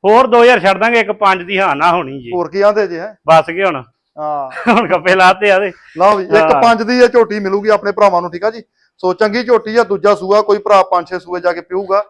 ਹੋਰ 2000 ਛੱਡ ਦਾਂਗੇ ਇੱਕ 5 ਦੀ ਹਾਂ ਨਾ ਹੋਣੀ ਜੀ। ਹੋਰ ਕੀ ਆਂਦੇ ਜੇ ਹੈ? ਬਸ ਗਏ ਹੁਣ। ਹਾਂ। ਹੁਣ ਕੱਪੇ ਲਾਤੇ ਆ ਤੇ। ਲਓ ਵੀ ਇੱਕ ਹਾਂ। ਪੰਜ ਦੀ ਇਹ ਝੋਟੀ ਮਿਲੂਗੀ ਆਪਣੇ ਭਰਾਵਾਂ ਨੂੰ ਠੀਕ ਆ ਜੀ? ਸੋ ਚੰਗੀ ਝੋਟੀ ਆ ਦੂਜਾ ਸੂਆ ਕੋਈ ਭਰਾ ਪੰਜ ਛੇ ਸੂਏ ਜਾ ਕੇ ਪੀਊਗਾ।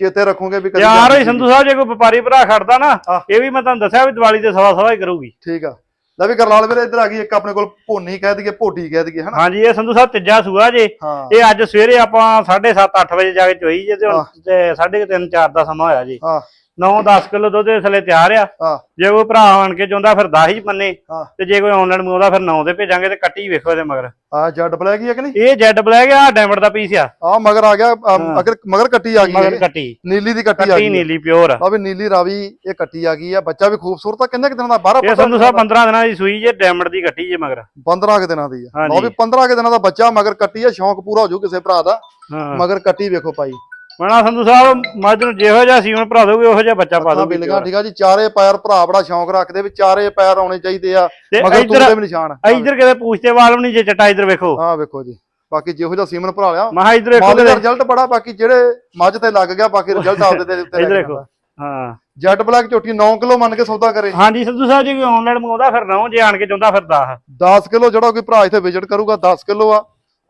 ਚੇਤੇ ਰੱਖੋਗੇ ਵੀ ਕਦੀ ਯਾਰ ਹੋਈ ਸੰਧੂ ਸਾਹਿਬ ਜੇ ਕੋਈ ਵਪਾਰੀ ਭਰਾ ਖੜਦਾ ਨਾ ਹਾਂ। ਇਹ ਵੀ ਮੈਂ ਤੁਹਾਨੂੰ ਦੱਸਿਆ ਵੀ ਦੀਵਾਲੀ ਤੇ ਸਵਾ ਸਵਾ ਹੀ ਕਰੂਗੀ। ਠੀਕ ਆ। ਲੈ ਵੀ ਕਰਲਾਲ ਵੀਰੇ ਇੱਧਰ ਆ ਗਈ ਇੱਕ ਆਪਣੇ ਕੋਲ ਭੋਨੀ ਕਹਿ ਦਈਏ ਭੋਟੀ ਕਹਿ ਦਈਏ ਹਨਾ? ਹਾਂਜੀ ਇਹ ਸੰਧੂ ਸਾਹਿਬ ਤੀਜਾ ਸੂਆ ਜੇ। ਹਾਂ। ਇਹ ਅੱਜ ਸਵੇਰੇ ਆਪਾਂ 7:30 8 ਵਜੇ ਜਾ ਕੇ ਚੋਈ ਜੇ ਤੇ ਹੁਣ ਹਾਂ। ਤੇ 3:30 4 ਦਾ ਸਮਾਂ ਹੋਇਆ ਜੀ। ਹਾਂ। 9-10 ਕਿਲੋ ਦੁੱਧ ਇਸ ਵੇਲੇ ਤਿਆਰ ਆ। ਹਾਂ। ਜੇ ਕੋਈ ਭਰਾ ਆਣ ਕੇ ਚਾਹੁੰਦਾ ਫਿਰ 10 ਹੀ ਮੰਨੇ ਹਾਂ। ਤੇ ਜੇ ਕੋਈ ਆਨਲਾਈਨ ਮੰਗਾਉਂਦਾ ਫਿਰ 9 ਦੇ ਭੇਜਾਂਗੇ ਤੇ ਕੱਟੀ ਵੇਖੋ ਇਹਦੇ ਮਗਰ। ਆ ਜੱਡ ਬਲੈਕ ਹੀ ਆ ਕਿ ਨਹੀਂ? ਇਹ ਜੈਡ ਬਲੈਕ ਆ ਡਾਇਮੰਡ ਦਾ ਪੀਸ ਆ। ਆ ਮਗਰ ਆ ਗਿਆ ਆ, ਹਾਂ। ਅਗਰ ਮਗਰ ਕੱਟੀ ਆ ਗਈ ਮਗਰ। ਕੱਟੀ। ਨੀਲੀ ਦੀ ਕੱਟੀ ਆ ਕੱਟੀ ਗਈ। ਨੀਲੀ ਪਿਓਰ ਆ ਵੀ ਨੀਲੀ ਰਾਵੀ ਇਹ ਕੱਟੀ ਆ ਗਈ ਆ। ਬੱਚਾ ਵੀ ਖੂਬਸੂਰਤ ਆ। ਕਿੰਨੇ ਕਿ ਦਿਨਾਂ ਦਾ? 12 ਇਹ ਸੰਧੂ ਸਾਹਿਬ 15 ਦਿਨਾਂ ਦੀ। ਸੂਈ ਜੇ ਡਾਇਮੰਡ ਦੀ ਕੱਟੀ ਜੇ ਮਗਰ। 15 ਕਿ ਦਿਨਾਂ ਦੀ ਆ। ਹਾਂਜੀ। ਲਓ ਵੀ 15 ਕਿ ਦਿਨਾਂ ਦਾ ਬੱਚਾ ਮਗਰ ਕੱਟੀ ਆ। ਸ਼ੌਂਕ ਪੂਰਾ ਹੋ ਜੂ ਕਿਸੇ ਭਰਾ ਦਾ। ਹਾਂ। ਮਗਰ ਕੱਟੀ ਵੇਖੋ ਭਾਈ। ਮਣਾ ਸੰਧੂ ਸਾਹਿਬ ਮੱਝ ਨੂੰ ਜਿਹੋ ਜਿਹਾ ਸੀਵਨ ਭਰਾ ਦੋਗੇ ਉਹੋ ਜਿਹਾ ਬੱਚਾ ਪਾ ਦੋਗੇ ਬਿਲਗਾ ਠੀਕ ਆ ਜੀ ਚਾਰੇ ਪੈਰ ਭਰਾ ਬੜਾ ਸ਼ੌਂਕ ਰੱਖਦੇ ਵੀ ਚਾਰੇ ਪੈਰ ਆਉਣੇ ਚਾਹੀਦੇ ਆ ਤੇ ਮਗਰ ਤੂੰ ਦੇ ਵੀ ਨਿਸ਼ਾਨ। ਇੱਧਰ ਕਿਤੇ ਪੁੱਛਤੇ ਵਾਲ ਵੀ ਨਹੀਂ ਜੇ ਚਟਾ ਇੱਧਰ ਵੇਖੋ। ਹਾਂ ਵੇਖੋ ਜੀ ਬਾਕੀ ਜਿਹੋ ਜਿਹਾ ਸੀਮਨ ਭਰਾ ਲਿਆ। ਮਹਾ ਇੱਧਰ ਵੇਖੋ ਮਾਲ ਦਾ। ਰਿਜ਼ਲਟ ਬੜਾ ਬਾਕੀ ਜਿਹੜੇ ਮੱਝ ਤੇ ਲੱਗ ਗਿਆ ਬਾਕੀ ਰਿਜ਼ਲਟ ਆਪਦੇ ਤੇ ਉੱਤੇ ਇੱਧਰ ਵੇਖੋ ਹਾਂ। ਜੈਟ ਬਲੈਕ ਝੋਟੀ 9 ਕਿਲੋ ਮੰਨ ਕੇ ਸੌਦਾ ਕਰੇ। ਹਾਂਜੀ ਸੰਧੂ ਸਾਹਿਬ ਜੀ ਕੋਈ ਆਨਲਾਈਨ ਮੰਗਾਉਂਦਾ ਫਿਰ ਨਾ ਜੇ ਆਣ ਕੇ ਚਾਹੁੰਦਾ ਫਿਰ 10 10 ਕਿਲੋ ਜਿਹੜਾ ਕੋਈ ਭਰਾ ਇੱਥੇ ਵਿਜ਼ਿਟ ਕਰੂਗਾ 10 ਕਿਲੋ ਆ।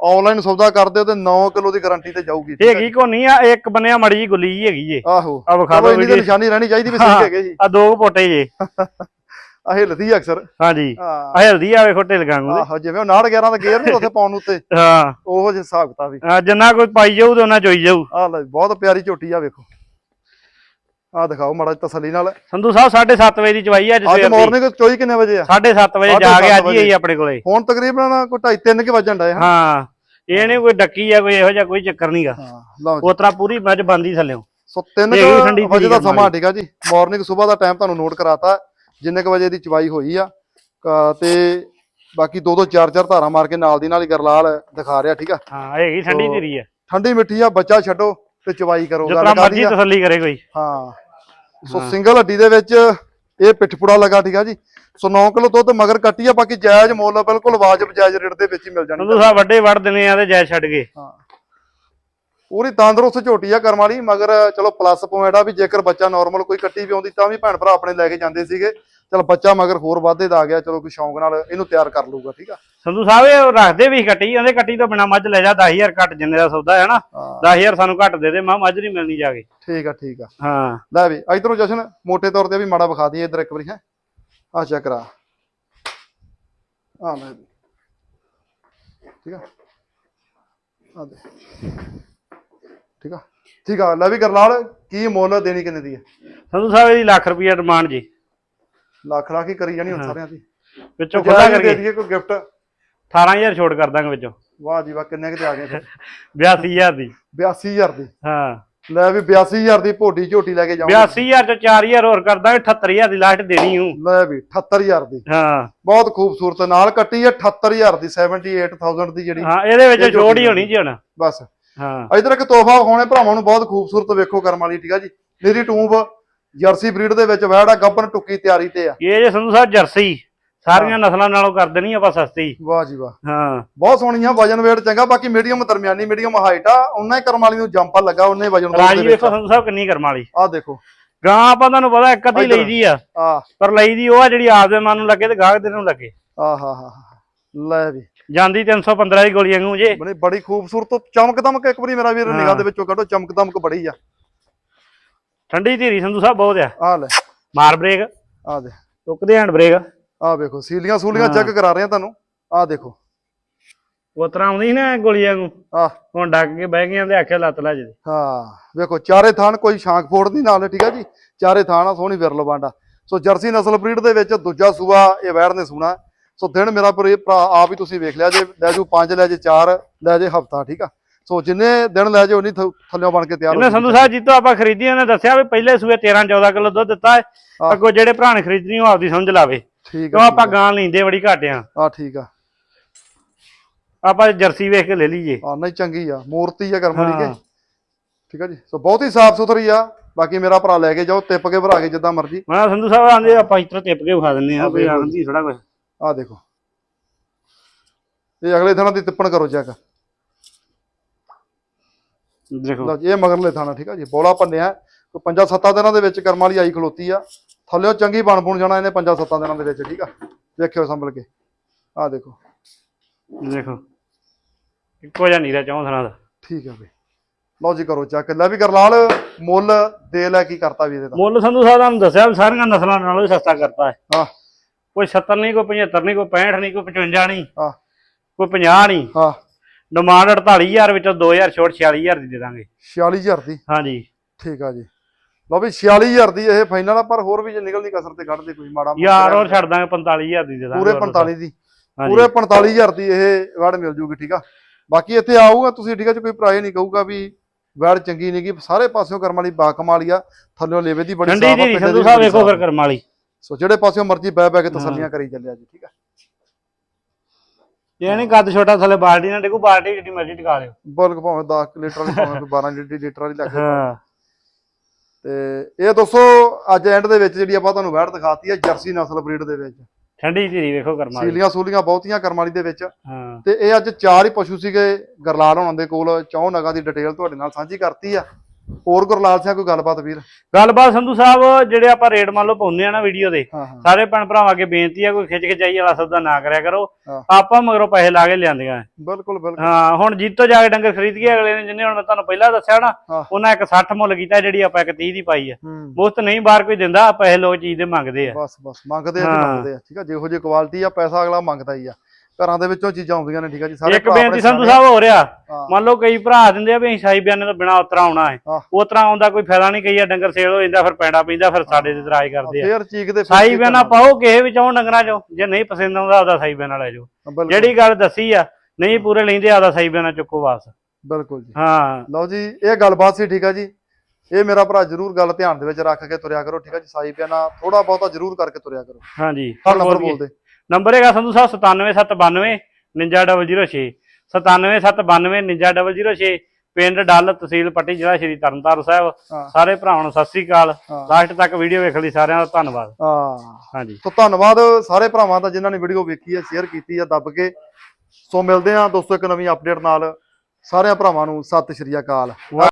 ਆਨਲਾਈਨ ਸੌਦਾ ਕਰਦੇ ਹੋ ਤੇ 9 ਕਿਲੋ ਦੀ ਗਾਰੰਟੀ ਤੇ ਜਾਊਗੀ ਹੈ? ਹੈਗੀ ਕੋ ਨਹੀਂ ਆ ਇੱਕ ਬੰਨਿਆ ਮੜੀ ਜੀ ਗੁੱਲੀ ਜੀ ਹੈਗੀ ਜੇ। ਆਹੋ। ਆ ਵਿਖਾ ਦਿਓ ਵੀਡੀਓ ਨਿਸ਼ਾਨੀ ਰਹਿਣੀ ਚਾਹੀਦੀ ਵੀ ਹਾਂ। ਸਹੀ ਹੈਗੇ ਜੀ। ਆ ਦੋ ਪੋਟੇ ਜੇ। ਆ ਹਿਲਦੀ ਆ ਅਕਸਰ। ਹਾਂਜੀ। ਹਾਂ। ਆ ਹਲਦੀ ਆਵੇ ਖੋਟੇ ਲਗਾਂਗੂ ਆਹੋ ਜਿਵੇਂ ਉਹ 9 11 ਦਾ ਗੇਅਰ ਨਹੀਂ ਉੱਥੇ ਪਾਉਣ ਨੂੰ ਉੱਤੇ। ਹਾਂ। ਉਹੋ ਜਿਹਾ ਹਿਸਾਬ ਕਿਤਾਬ ਵੀ ਆ ਜਿੰਨਾ ਕੋਈ ਪਾਈ ਜਾਊ ਤੇ ਉਹਨਾਂ ਚੋਈ ਜਾਊ। ਆ ਲੈ ਬਹੁਤ ਪਿਆਰੀ ਝੋਟੀ ਆ ਵੇਖੋ। ਆ ਦਿਖਾਓ ਮਾੜਾ ਤਸੱਲੀ ਨਾਲ। ਸੰਧੂ ਸਾਹਿਬ 7:30 ਵਜੇ ਦੀ ਚਵਾਈ ਆ ਅੱਜ ਅੱਜ ਸਵੇਰ ਦੀ। ਮਾਰਨਿੰਗ ਚੋਈ ਕਿੰਨੇ ਵਜੇ ਆ? 7:30 ਵਜੇ ਜਾ ਕੇ ਅੱਜ ਹੀ ਆਪਣੇ ਕੋਲੇ। ਹੁਣ ਤਕਰੀਬਨ ਕੋਈ 2:30 3 ਕੇ ਵਜਣ ਡਏ ਹਾਂ ਹਾਂ। ਇਹ ਨਹੀਂ ਕੋਈ ਡੱਕੀ ਆ ਕੋਈ ਇਹੋ ਜਿਹਾ ਕੋਈ ਚੱਕਰ ਨਹੀਂਗਾ ਹਾਂ ਲਓ ਜੀ। ਉਤਰਾ ਪੂਰੀ ਮੱਝ ਬੰਦੀ ਥੱਲਿਓ। ਸੋ 3 ਇਹ ਵੀ ਠੰਡੀ ਵਜੇ ਦਾ ਆ ਸਮਾਂ ਠੀਕ ਆ ਜੀ। ਮਾਰਨਿੰਗ ਸਵੇਰ ਦਾ ਟਾਈਮ ਤੁਹਾਨੂੰ ਨੋਟ ਕਰਾਤਾ ਜਿੰਨੇ ਕ ਵਜੇ ਦੀ ਚਵਾਈ ਹੋਈ ਆ। ਤੇ ਬਾਕੀ ਦੋ ਦੋ ਚਾਰ ਚਾਰ ਧਾਰਾਂ ਮਾਰ ਕੇ ਨਾਲ ਦੀ ਨਾਲ ਹੀ ਗਰਲਾਲ ਦਿਖਾ ਰਿਹਾ ਠੀਕ ਆ। ਹਾਂ ਹੈਗੀ ਠੰਡੀ ਸੋ, ਧੀਰੀ ਆ। ਠੰਡੀ ਮਿੱਠੀ ਆ ਬੱਚਾ ਛੱਡੋ ਤੇ ਚਵਾਈ ਕਰੋ ਜਿਸ ਗੱਲ ਤਰ੍ਹਾਂ ਕਾਹਦੀ ਮਰਜ਼ੀ ਆ। ਤਸੱਲੀ ਕਰੇ ਕੋਈ। ਹਾਂ। ਸੋ ਸਿੰਗਲ ਹੱਡੀ ਦੇ ਵਿੱਚ ਇਹ ਪਿੱਠਪੂੜਾ ਲਗਾ ਠੀਕ ਆ ਜੀ। ਸੋ 9 ਕਿਲੋ ਦੁੱਧ ਮਗਰ ਕੱਟੀ ਆ ਬਾਕੀ ਜਾਇਜ਼ ਮੁੱਲ ਬਿਲਕੁਲ ਵਾਜਬ ਜਾਇਜ਼ ਰੇਟ ਦੇ ਵਿੱਚ ਹੀ ਮਿਲ ਜਾਣੀ। ਸੰਧੂ ਸਾਹਿਬ ਵੱਡੇ ਵੜ ਦਿਨੇ ਆ ਤੇ ਜੈ ਛੱਡ ਗਏ। ਹਾਂ। ਪੂਰੀ ਤੰਦਰੁਸਤ ਝੋਟੀ ਆ ਕਰਮ ਵਾਲੀ ਮਗਰ ਚਲੋ ਪਲੱਸ ਪੁਆਇੰਟ ਆ ਵੀ ਜੇਕਰ ਬੱਚਾ ਨਾਰਮਲ ਕੋਈ ਕੱਟੀ ਵੀ ਆਉਂਦੀ ਤਾਂ ਵੀ ਭੈਣ ਭਰਾ ਆਪਣੇ ਲੈ ਕੇ ਜਾਂਦੇ ਸੀਗੇ। ਚਲ ਬੱਚਾ ਮਗਰ ਹੋਰ ਵਾਧੇ ਦਾ ਆ ਗਿਆ ਚਲੋ ਕੋਈ ਸ਼ੌਂਕ ਨਾਲ ਇਹਨੂੰ ਤਿਆਰ ਕਰ ਲਊਗਾ ਠੀਕ ਆ? ਸੰਧੂ ਸਾਹਿਬ ਇਹ ਰੱਖਦੇ ਵੀ ਕੱਟੀ ਉਹਦੇ ਕੱਟੀ ਤੋਂ ਬਿਨਾ ਮੱਝ ਲੈ ਜਾ 10000 ਘੱਟ ਜਿੰਨੇ ਦਾ ਸੌਦਾ ਹੈ ਨਾ ਹਾਂ। 10000 ਸਾਨੂੰ ਘੱਟ ਦੇ ਦੇ ਮੈਂ ਮੱਝ ਨਹੀਂ ਮਿਲਣੀ ਜਾ ਕੇ। ਠੀਕ ਆ ਠੀਕ ਆ। ਹਾਂ। ਲੈ ਵੀ ਇਧਰੋਂ ਜਸ਼ਨ ਮੋٹے ਤੌਰ ਤੇ ਵੀ ਮਾੜਾ ਵਿਖਾ ਦਈਏ ਇਧਰ ਇੱਕ ਵਾਰੀ ਹੈ। ਆ ਚੈੱਕ ਕਰਾ। ਆ ਲੈ। ਠੀਕ ਆ? ਆ ਦੇ ਠੀਕ ਆ? ਠੀਕ ਆ ਲੈ ਵੀ ਗਰਲਾਲ ਕੀ ਮੁੱਲ ਦੇਣੀ ਕਿੰਨੇ ਦੀ ਹੈ ਸੰਧੂ ਸਾਹਿਬ ਇਹਦੀ ਲੱਖ ਰੁਪਈਆ ਡਿਮਾਂਡ ਜੀ। ਲੱਖ ਲੱਖ ਹੀ ਕਰੀ ਜਾਣੀ ਹੁਣ ਸਾਰਿਆਂ ਦੀ। ਵਿੱਚੋਂ ਖੁੱਲਾ ਦੇ ਕਰਕੇ ਦਈਏ ਕੋਈ ਗਿਫਟ 18000 ਛੋਟ ਕਰ ਦਾਂਗੇ ਵਿੱਚੋਂ। ਵਾਹ ਜੀ ਵਾਹ ਕਿੰਨੇ ਕਿਤੇ ਆ ਗਏ ਫਿਰ 82000 ਦੀ। 82000 ਦੀ। ਹਾਂ। ਲੈ ਵੀ 82000 ਦੀ ਭੋਟੀ ਝੋਟੀ ਲੈ ਕੇ ਜਾਵਾਂਗੇ 82000 ਚੋਂ 4000 ਹੋਰ ਕਰ ਦਾਂਗੇ 78000 ਦੀ ਲਾਸਟ ਦੇਣੀ ਹੂੰ। ਲੈ ਵੀ 78000 ਦੀ। ਹਾਂ। ਬਹੁਤ ਖੂਬਸੂਰਤ ਨਾਲ ਕੱਟੀ ਹੈ 78000 ਦੀ 78000 ਦੀ ਜਿਹੜੀ ਹਾਂ ਇਹਦੇ ਵਿੱਚ ਛੋਟ ਹੀ ਹੋਣੀ ਜੀ ਹੁਣ। ਬਸ। ਹਾਂ। ਇਧਰ ਇੱਕ ਤੋਹਫਾ ਹੋਣੇ ਭਰਾਵਾਂ ਨੂੰ ਬਹੁਤ ਖੂਬਸੂਰਤ ਵੇਖੋ ਕਰਮ ਵਾਲੀ ਠੀਕ ਆ ਜੀ। ਮੇਰੀ ਟੂਬ ਜਰਸੀ ਬਰੀਡ ਦੇ ਵਿੱਚ ਵੈੜ ਆ ਗੱਬਨ ਟੁੱਕੀ ਤਿਆਰੀ ਤੇ ਆ। ਇਹ ਜੇ ਸੰਧੂ ਸਾਹਿਬ ਜਰਸੀ ਸਾਰੀਆਂ ਨਸਲਾਂ ਨਾਲੋਂ ਕਰ ਦੇਣੀ ਆਪਾਂ ਸਸਤੀ। ਵਾਹ ਜੀ ਵਾਹ। ਹਾਂ। ਬਹੁਤ ਸੋਹਣੀਆਂ ਵਜਨ weight ਚੰਗਾ ਬਾਕੀ ਮੀਡੀਅਮ ਦਰਮਿਆਨੀ ਮੀਡੀਅਮ ਹਾਈਟ ਆ ਉਹਨਾਂ ਹੀ ਕਰਮ ਵਾਲੀ ਨੂੰ ਜੰਪਾ ਲੱਗਾ ਉਹਨੇ ਵਜਨ ਰਾਜੀ ਵੇਖੋ ਸੰਧੂ ਸਾਹਿਬ ਕਿੰਨੀ ਕਰਮ ਵਾਲੀ। ਆ ਦੇਖੋ। ਗਾਂ ਆਪਾਂ ਤੁਹਾਨੂੰ ਪਤਾ ਇੱਕ ਅੱਧੀ। ਲਈਦੀ ਆ। ਪਰ ਲਈਦੀ ਉਹ ਆ ਜਿਹੜੀ ਆਪਦੇ ਮਨ ਨੂੰ ਲੱਗੇ ਤੇ ਗਾਹਕ ਦੇ ਨੂੰ ਲੱਗੇ। ਆ ਹਾ ਹਾ ਲੈ ਵੀ। ਜਾਂਦੀ 315 ਦੀ ਗੋਲੀ ਵਾਂਗੂ ਜੇ। ਬੜੀ ਖੂਬਸੂਰਤ ਚਮਕ ਦਮਕ ਇੱਕ ਵਾਰੀ ਮੇਰਾ ਵੀਰ। ਨਿਗਾਹ ਦੇ ਵਿੱਚੋਂ ਕੱਢੋ ਚਮਕ ਦਮਕ ਬੜੀ ਆ। ਠੰਡੀ ਧੀਰੀ ਸੰਧੂ ਸਾਹਿਬ ਬਹੁਤ ਆ। ਆ ਲੈ। ਮਾਰ ਬ੍ਰੇਕ। ਆ ਦੇ। ਟੁੱਕਦੇ ਹੈਂਡ ਬ੍ਰੇਕ ਆ ਵੇਖੋ ਸੀਲੀਆਂ ਸੂਲੀਆਂ। ਚੈੱਕ ਕਰਾ ਰਹੇ ਆ ਤੁਹਾਨੂੰ। ਆ ਦੇਖੋ। ਉਹ ਤਰ੍ਹਾਂ ਆਉਂਦੀ ਨਾ ਗੋਲੀ ਵਾਂਗੂ ਆ। ਹੁਣ ਡੱਕ ਕੇ ਬਹਿ ਗਈਆਂ ਤੇ ਆਖਿਆ ਲੱਤ ਲਾ ਜੇ ਹਾਂ ਵੇਖੋ ਚਾਰੇ ਥਾਨ ਕੋਈ ਸ਼ਾਂਖ ਫੋੜ ਨਹੀਂ ਨਾਲ ਠੀਕ ਆ ਜੀ? ਚਾਰੇ ਥਾਨ ਆ ਸੋਹਣੀ ਵਿਰਲ ਬਾਂਡਾ ਸੋ ਜਰਸੀ ਨਸਲ ਬਰੀਡ ਦੇ ਵਿੱਚ ਦੂਜਾ ਸੂਆ ਇਹ ਵੈੜ ਨੇ ਸੂਣਾ ਸੋ ਦਿਨ ਮੇਰਾ ਭਰੇ ਆਪ ਹੀ ਤੁਸੀਂ ਵੇਖ ਲਿਆ ਜੇ ਲੈ ਜੂ ਪੰਜ ਲੈ ਜੇ ਚਾਰ ਲੈ ਜੇ ਹਫਤਾ ਠੀਕ ਆ? ਸੋ ਜਿੰਨੇ ਦਿਨ ਲੈ ਜੇ ਉਨੀ ਥ- ਥੱਲਿਓਂ ਬਣ ਕੇ ਤਿਆਰ ਹੋ ਇਹਨੇ ਸੰਧੂ ਸਾਹਿਬ ਜਿੱਤੋਂ ਆਪਾਂ ਖਰੀਦੀ ਉਹਨੇ ਦੱਸਿਆ ਵੀ ਪਹਿਲੇ ਸੂਏ 13 14 ਕਿਲੋ ਦੁੱਧ ਦਿੱਤਾ ਹੈ। ਅੱਗੋਂ ਜਿਹੜੇ ਭਰਾ ਨੇ ਖਰੀਦਣੀ ਉਹ ਆਪਦੀ ਸਮਝ ਲਾਵੇ। ਠੀਕ ਆ ਆਪਾਂ ਗਾਂ ਲੈਂਦੇ ਬੜੀ ਘੱਟ ਆ। ਆ ਠੀਕ ਆ। ਆਪਾਂ ਜਰਸੀ ਵੇਖ ਕੇ ਲੈ ਲਈਏ। ਆ ਨਹੀਂ ਚੰਗੀ ਆ। ਮੂਰਤੀ ਆ ਕਰਮ ਕੇ ਹਾਂ। ਠੀਕ ਆ ਜੀ। ਸੋ ਬਹੁਤ ਹੀ ਸਾਫ਼ ਸੁਥਰੀ ਆ। ਬਾਕੀ ਮੇਰਾ ਭਰਾ ਲੈ ਕੇ ਜਾਓ ਤਿੱਪ ਕੇ ਭਰਾ ਕੇ ਜਿੱਦਾਂ ਮਰਜ਼ੀ। ਮੈਂ ਸੰਧੂ ਸਾਹਿਬ ਆਂਦੇ ਆਪਾਂ ਇਸ ਤਰ੍ਹਾਂ ਟਿਪ ਕੇ ਵਿਖਾ ਦਿੰਨੇ ਆ ਵੀ ਆਂਦੀ ਥੋੜਾ ਕੁਝ ਆ ਦੇਖੋ। ਇਹ ਅਗਲੇ ਥਾਣਾ ਦੀ ਤਿੱਪਣ ਕਰੋ ਚੈੱਕ ਦੇਖੋ ਲਓ। ਜੀ ਇਹ ਮਗਰਲੇ ਥਾਣਾ ਠੀਕ ਆ ਜੀ। ਬੋਲਾ ਭੰਨਿਆ ਕੋਈ ਪੰਜਾਂ ਸੱਤਾਂ ਦਿਨਾਂ ਦੇ ਵਿੱਚ ਕਰਮ ਵਾਲੀ ਆਈ ਖਲੋਤੀ ਆ। ਥੱਲਿਓ ਚੰਗੀ ਬਣ ਬੁਣ ਜਾਣਾ ਇਹਨੇ ਪੰਜਾਂ ਸੱਤਾਂ ਦਿਨਾਂ ਦੇ ਵਿੱਚ ਠੀਕ ਆ। ਦੇਖਿਓ ਸੰਭਲ ਕੇ। ਆ ਦੇਖੋ। ਦੇਖੋ ਇੱਕੋ ਜਿਹਾ ਨੀਰਾ ਚੌਂ ਥਣਾ ਦਾ। ਠੀਕ ਆ ਬਈ। ਲਓ ਜੀ ਕਰੋ ਚੈੱਕ। ਲੈ ਵੀ ਕਰਲਾਲ ਮੁੱਲ ਦੇ ਲੈ ਕੀ ਕਰਤਾ ਵੀ ਇਹਦੇ ਦਾ। ਮੁੱਲ ਸੰਧੂ ਸਾਹਿਬ ਤੁਹਾਨੂੰ ਦੱਸਿਆ ਵੀ ਸਾਰੀਆਂ ਨਸਲਾਂ ਨਾਲੋਂ ਹੀ ਸਸਤਾ ਕਰਤਾ ਹੈ ਹਾਂ। ਕੋਈ 70 ਨਹੀਂ ਕੋਈ 75 ਨਹੀਂ ਕੋਈ 65 ਨਹੀਂ ਕੋਈ 55 ਨਹੀਂ ਹਾਂ। ਕੋਈ 50 ਨਹੀਂ ਹਾਂ। ਡਿਮਾਂਡ 48000 ਵਿੱਚੋਂ 2000 ਛੋਟ 46000 ਦੀ ਦੇ ਦਾਂਗੇ। 46000 ਦੀ? ਹਾਂਜੀ। ਠੀਕ ਆ ਜੀ। ਲਓ ਵੀ 46000 ਦੀ ਇਹ ਫਾਈਨਲ ਆ ਪਰ ਹੋਰ ਵੀ ਜੇ ਨਿਕਲਦੀ ਕਸਰ ਤੇ ਕੱਢਦੇ ਕੋਈ ਮਾੜਾ ਯਾਰ ਹੋਰ ਛੱਡ ਦਾਂਗੇ 45000 ਦੀ ਦੇ ਦਾਂਗੇ ਪੂਰੇ ਹੋਰ 45 ਦੀ। ਪੂਰੇ 45000 ਦੀ ਇਹ ਵੜ ਮਿਲ ਜੂਗੀ ਠੀਕ ਆ? ਬਾਕੀ ਇੱਥੇ ਆਊਗਾ ਤੁਸੀਂ ਠੀਕ ਆ ਜੀ ਕੋਈ ਭਰਾ ਇਹ ਨਹੀਂ ਕਹੂਗਾ ਵੀ ਵੜ ਚੰਗੀ ਨਹੀਂ ਗੀ ਸਾਰੇ ਪਾਸਿਓਂ ਕਰਮ ਵਾਲੀ ਬਾ ਕਮਾਲੀ ਆ ਥੱਲਿਓਂ ਲੇਵੇ ਦੀ ਬੜੀ ਸਾਫ਼ ਆ, ਦੀ ਪਿੰਡੇ ਸੰਧੂ ਦੀ ਸਾਹਿਬ ਬੜੀ ਵੇਖੋ ਸਾਫ਼ ਫਿਰ ਆ। ਕਰਮ ਵਾਲੀ। ਸੋ ਜਿਹੜੇ ਪਾਸਿਓਂ ਮਰਜ਼ੀ ਬਹਿ ਬਹਿ ਕੇ ਤਸੱਲੀਆਂ ਕਰੀ ਚੱਲਿਆ ਜੀ ਠੀਕ ਆ? ਇਹ ਨਹੀਂ ਕੱਦ ਛੋਟਾ ਥੱਲੇ ਬਾਲਟੀ ਨਾਲ ਡੇਕੂ ਬਾਲਟੀ ਜਿੱਡੀ ਮਰਜ਼ੀ ਟਿਕਾ ਲਿਓ। ਬਲਕ ਭਾਵੇਂ 10 ਲੀਟਰ ਵਾਲੀ ਭਾਵੇਂ ਕੋਈ 12 ਲੀਟਰ ਲੀਟਰ ਵਾਲੀ ਲੱਗੇ ਹਾਂ। ਤੇ ਇਹ ਦੋਸਤੋ ਅੱਜ ਐਂਡ ਦੇ ਵਿੱਚ ਜਿਹੜੀ ਆਪਾਂ ਤੁਹਾਨੂੰ ਵੜ ਦਿਖਾਤੀ ਆ ਜਰਸੀ ਨਸਲ ਬਰੀਡ ਦੇ ਵਿੱਚ। ਠੰਡੀ ਧੀਰੀ ਵੇਖੋ ਕਰਮ ਵਾਲੀ। ਸੀਲੀਆਂ ਸੂਲੀਆਂ ਬਹੁਤੀਆਂ ਕਰਮ ਵਾਲੀ ਦੇ ਵਿੱਚ। ਹਾਂ। ਤੇ ਇਹ ਅੱਜ ਚਾਰ ਹੀ ਪਸ਼ੂ ਸੀਗੇ ਗਰਲਾਲ ਹੋਣਾ ਦੇ ਕੋਲ। ਚੌਂ ਨਗਾਂ ਦੀ ਡਿਟੇਲ ਤੁਹਾਡੇ ਨਾਲ ਸਾਂਝੀ ਕਰਤੀ ਆ। ਹੋਰ ਗੁਰਲਾਲ ਸਿੰਘ ਕੋਈ ਗੱਲਬਾਤ ਵੀਰ? ਗੱਲਬਾਤ ਸੰਧੂ ਸਾਹਿਬ ਜਿਹੜੇ ਆਪਾਂ ਰੇਟ ਮੰਨ ਲਓ ਪਾਉਂਦੇ ਆ ਨਾ ਵੀਡੀਓ ਦੇ ਸਾਰੇ ਭੈਣ ਭਰਾਵਾਂ ਅੱਗੇ ਬੇਨਤੀ ਆ ਕੋਈ ਖਿੱਚ ਖਿਚਾਈ ਵਾਲਾ ਸੌਦਾ ਨਾ ਕਰਿਆ ਕਰੋ। ਆਪਾਂ ਮਗਰੋਂ ਪੈਸੇ ਲਾ ਕੇ ਲਿਆਂਦੀਆਂ। ਬਿਲਕੁਲ ਬਿਲਕੁਲ। ਹਾਂ ਹੁਣ ਜੀਤੋ ਜਾ ਕੇ ਡੰਗਰ ਖਰੀਦ ਕੇ ਅਗਲੇ ਨੇ ਜਿੰਨੇ ਹੁਣ ਮੈਂ ਤੁਹਾਨੂੰ ਪਹਿਲਾਂ ਦੱਸਿਆ ਨਾ। ਉਹਨਾਂ ਇੱਕ 60 ਮੁੱਲ ਕੀਤਾ ਜਿਹੜੀ ਆਪਾਂ ਇੱਕ 30 ਦੀ ਪਾਈ ਆ। ਮੁਫਤ ਨਹੀਂ ਬਾਹਰ ਕੋਈ ਦਿੰਦਾ ਪੈਸੇ ਲੋਕ ਚੀਜ਼ ਦੇ ਮੰਗਦੇ ਆ। ਬਸ ਬਸ। ਮੰਗਦੇ ਆ। ਮੰਗਦੇ ਆ ਠੀਕ ਆ? ਜਿਹੋ ਜਿਹੀ ਕੁਆਲਿਟੀ ਆ ਪੈਸਾ ਅਗਲਾ ਮੰਗਦਾ ਹੀ ਆ। ਘਰਾਂ ਦੇ ਵਿੱਚੋਂ ਚੀਜ਼ਾਂ ਆਉਂਦੀਆਂ ਨੇ ਠੀਕ ਆ ਜੀ? ਸਾਰੇ ਇੱਕ ਭਰਾ ਬੇਨਤੀ ਆਪਣੇ ਸੰਧੂ ਸਾਹਿਬ ਹੋ ਰਿਹਾ। ਹਾਂ। ਮੰਨ ਲਓ ਕਈ ਭਰਾ ਦਿੰਦੇ ਆ ਵੀ ਅਸੀਂ ਸਾਈ ਬਿਆਨੇ ਤੋਂ ਬਿਨਾ ਉਤਰਾ ਆਉਣਾ ਹੈ। ਹਾਂ। ਉਤਰਾ ਆਉਂਦਾ ਕੋਈ ਫਾਇਦਾ ਨਹੀਂ ਕਈ ਆ ਡੰਗਰ ਸੇਲ ਹੋ ਜਾਂਦਾ ਫਿਰ ਪੈਂਡਾ ਪੈਂਦਾ ਫਿਰ ਸਾਡੇ ਤੇ ਇਤਰਾਜ਼ ਕਰਦੇ ਆ। ਫੇਰ ਚੀਕ ਦੇ ਸਾਈ ਬਿਆਨਾ ਪਾਓ ਕਿਸੇ ਵੀ ਚਾਹੋ ਡੰਗਰਾਂ ਚੋਂ। ਜੇ ਨਹੀਂ ਪਸੰਦ ਆਉਂਦਾ ਉਹਦਾ ਸਾਈ ਬਿਆਨਾ ਲੈ ਜਾਓ। ਜਿਹੜੀ ਗੱਲ ਦੱਸੀ ਆ ਨਹੀਂ ਪੂਰੇ ਲੈਂਦੇ ਆਦਾ ਸਾਈ ਬਿਆਨਾ ਚੁੱਕੋ ਵਾਪਸ। ਬਿਲਕੁਲ ਜੀ। ਹਾਂ। ਲਓ ਜੀ ਇਹ ਗੱਲਬਾਤ ਸੀ ਠੀਕ ਆ ਜੀ। ਇਹ ਮੇਰਾ ਭਰਾ ਜਰੂਰ ਗੱਲ ਧਿਆਨ ਦੇ ਵਿੱਚ ਰੱਖ ਕੇ ਤੁਰਿਆ ਕਰੋ ਠੀਕ ਆ ਜੀ? ਸਾਈ ਪਿਆਨਾ ਥੋੜਾ ਬਹੁਤਾ ਜਰੂਰ ਕਰਕੇ ਤੁਰਿਆ ਕਰੋ। ਹਾਂਜੀ। ਹਾਂ ਨੰਬਰ ਬੋਲ ਬੋਲ ਦੇ ਨੰਬਰ ਹੈਗਾ ਸੰਧੂ ਸਾਹਿਬ 97792 99006 97792 99006 ਪਿੰਡ ਡੱਲ ਤਹਿਸੀਲ ਪੱਟੀ ਜ਼ਿਲ੍ਹਾ ਸ਼੍ਰੀ ਤਰਨਤਾਰਨ ਸਾਹਿਬ। ਸਾਰੇ ਭਰਾਵਾਂ ਨੂੰ ਸਤਿ ਸ੍ਰੀ ਅਕਾਲ। ਲਾਸਟ ਤੱਕ ਵੀਡੀਓ ਵੇਖਣ ਲਈ ਸਾਰਿਆਂ ਦਾ ਧੰਨਵਾਦ। ਹਾਂ। ਹਾਂਜੀ। ਸੋ ਧੰਨਵਾਦ ਸਾਰੇ ਭਰਾਵਾਂ ਦਾ ਜਿਨ੍ਹਾਂ ਨੇ ਵੀਡੀਓ ਵੇਖੀ ਹੈ ਸ਼ੇਅਰ ਕੀਤੀ ਹੈ ਦੱਬ ਕੇ। ਸੋ ਮਿਲਦੇ ਹਾਂ ਦੋਸਤੋ ਇੱਕ ਨਵੀਂ ਅਪਡੇਟ ਨਾਲ। ਸਾਰਿਆਂ ਭਰਾਵਾਂ ਨੂੰ ਸਤਿ ਸ਼੍ਰੀ ਅਕਾਲ।